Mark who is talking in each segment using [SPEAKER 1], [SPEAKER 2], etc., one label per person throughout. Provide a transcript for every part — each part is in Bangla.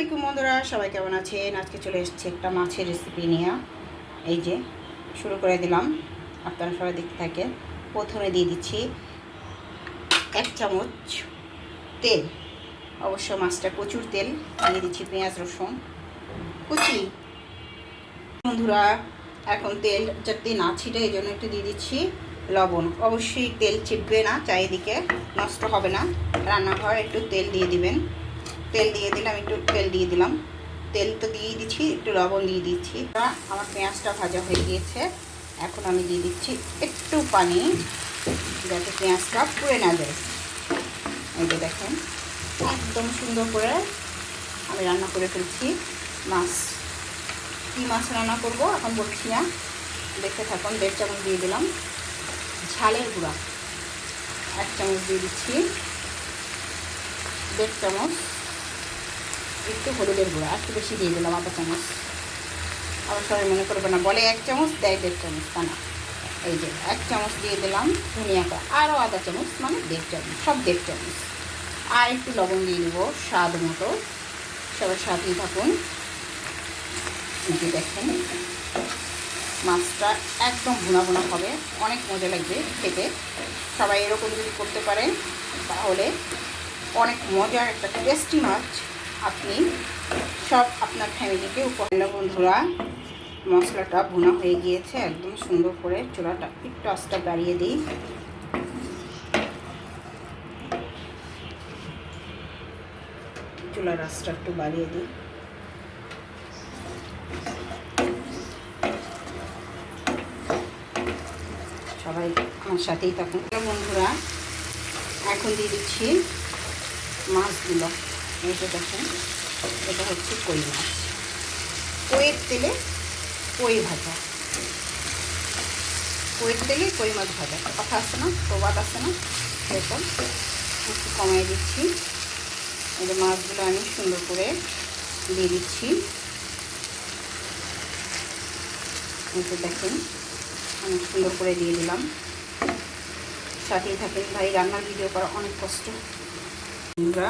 [SPEAKER 1] আলাইকুম বন্ধুরা, সবাই কেমন আছেন? আজকে চলে এসেছি একটা মাছের রেসিপি নিয়ে। এই যে, শুরু করে দিলাম। আপনারা সবাই দেখতে থাকেন। প্রথমে দিয়ে দিচ্ছি এক চামচ তেল। অবশ্য মাছটা প্রচুর তেল। দিয়ে দিচ্ছি পেঁয়াজ, রসুন। কুচি। বন্ধুরা, এখন তেল যাতে না ছিটে, এই জন্য একটু দিয়ে দিচ্ছি লবণ। অবশ্যই তেল চিপবে না, চারিদিকে নষ্ট হবে না। রান্নাঘর একটু তেল দিয়ে দিবেন। তেল দিয়ে দিলাম, একটু তেল দিয়ে দিলাম। তেল তো দিয়ে দিচ্ছি, একটু লবণ দিয়ে দিচ্ছি। আমার পেঁয়াজটা ভাজা হয়ে গিয়েছে। এখন আমি দিয়ে দিচ্ছি একটু পানি, যাতে পেঁয়াজটা পুড়ে না যায়। এই যে দেখেন, একদম সুন্দর করে আমি রান্না করে ফেলছি। মাছ, কী মাছ রান্না করব? এখন বলছি না। দেখতে থাকুন, দেড় চামচ দিয়ে দিলাম। ঝালের গুঁড়া, এক চামচ দিয়ে দিচ্ছি। দেড় চামচ একটু হলুদের গুঁড়া, একটু বেশি দিয়ে দিলাম আধা চামচ। আবার সবাই মনে করবে না, বলে এক চামচ, দেয় দেড় চামচ, তা না। এই যে এক চামচ দিয়ে দিলাম ধনিয়া আরও আধা চামচ মানে দেড় চামচ, সব দেড় চামচ। আর একটু লবণ দিয়ে দেবো স্বাদ মতো। সবার সাথেই থাকুন। যে দেখেন, মাছটা একদম ভুনা ভুনা হবে, অনেক মজা লাগবে খেতে। সবাই এরকম যদি করতে পারেন তাহলে অনেক মজার একটা টেস্টি মাছ আপনি সব আপনার ফ্যামিলিকে উপহার বন্ধুরা, মশলাটা ভুনা হয়ে গিয়েছে, একদম সুন্দর করে চোলাটা একটু আস্তা বাড়িয়ে দিই। চুলার আঁচটা একটু বাড়িয়ে দিই। সবাই আমার সাথেই থাকুন। বন্ধুরা, এখন দিয়ে দিচ্ছি মাছগুলো। এটা দেখুন এটা হচ্ছে কই মাছ। কইয়ের তেলে? কই ভাজা। কইয়ের তেলে কই মাছ ভাজা। কথা আছে না? প্রবাদ আছে না? এরকম একটু কমাই দিচ্ছি। এই মাছগুলো আমি সুন্দর করে দিয়ে দিচ্ছি। এটা দেখেন আমি সুন্দর করে দিয়ে দিলাম। সাথেই থাকেন ভাই রান্নার ভিডিও করা অনেক কষ্ট। আমরা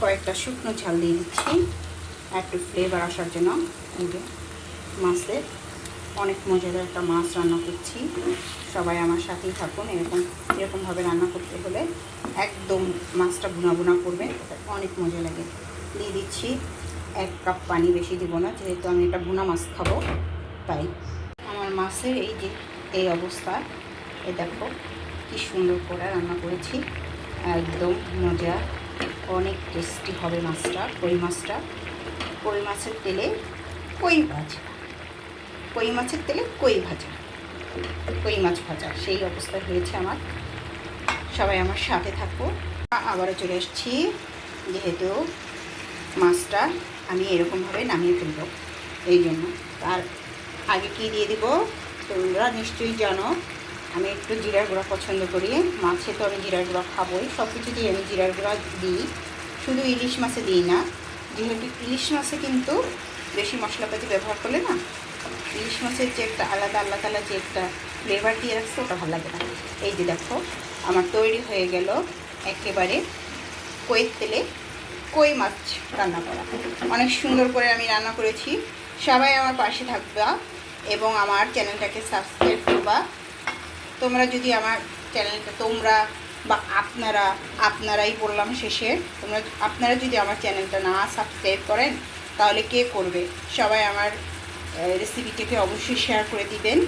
[SPEAKER 1] কয়েকটা শুকনো ঝাল দিয়ে দিচ্ছি। একটু ফ্লেভার আসার জন্য। মাছের অনেক মজাদার একটা মাছ রান্না করছি। সবাই আমার সাথেই থাকুন। এরকম, এরকমভাবে রান্না করতে হলে একদম মাছটা বুনা বুনা করবে। অনেক মজা লাগে। দিয়ে দিচ্ছি এক কাপ পানি, বেশি দিব না। যেহেতু আমি এটা বুনা মাছ খাব, তাই। আমার মাছের এই যে, এই অবস্থা এই দেখো কি সুন্দর করে রান্না করেছি। একদম মজা অনেক টেস্টি হবে মাছটা, কই মাছটা? কই মাছের তেলে কই ভাজা? কই মাছের তেলে কই ভাজা? কই মাছ ভাজা? সেই অবস্থায় হয়েছে আমার। সবাই আমার সাথে থাকব আবারও চলে এসেছি যেহেতু মাছটা আমি এরকমভাবে নামিয়ে ফেলব, এই জন্য। তার আগে কি দিয়ে দিব? তোমরা নিশ্চয়ই জানো আমি একটু জিরার গুঁড়া পছন্দ করি। মাছে তো আমি জিরার গুঁড়া খাবোই। সব কিছু দিয়ে আমি জিরার গুঁড়া দিই। শুধু ইলিশ মাছে দিই না। যেহেতু ইলিশ মাছে কিন্তু বেশি মশলাপাতি ব্যবহার করলে না, ইলিশ মাছের যে একটা আলাদা আলাদা আলাদা যে একটা ফ্লেভার দিয়ে রাখছে, ওটা ভালো লাগে না। এই যে দেখো, আমার তৈরি হয়ে গেল একেবারে কইয়ের তেলে কই মাছ রান্না করা। অনেক সুন্দর করে আমি রান্না করেছি। সবাই আমার পাশে থাকবা এবং আমার চ্যানেলটাকে সাবস্ক্রাইব করবা। তোমরা যদি আমার চ্যানেলটা, তোমরা বা আপনারা, আপনারাই বললাম শেষে, তোমরা আপনারা যদি আমার চ্যানেলটা না সাবস্ক্রাইব করেন, তাহলে কে করবে? সবাই আমার রেসিপিটিকে অবশ্যই শেয়ার করে দিবেন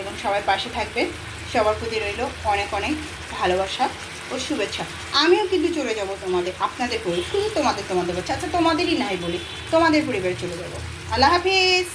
[SPEAKER 1] এবং সবাই পাশে থাকবেন। সবার প্রতি রইল অনেক অনেক ভালোবাসা ও শুভেচ্ছা। আমিও কিন্তু চলে যাব তোমাদের, আপনাদের পরিবার, শুধু তোমাদের তোমাদের বাচ্চা আচ্ছা তোমাদেরই নাই বলি, তোমাদের পরিবারে চলে যাব। আল্লাহ হাফিজ!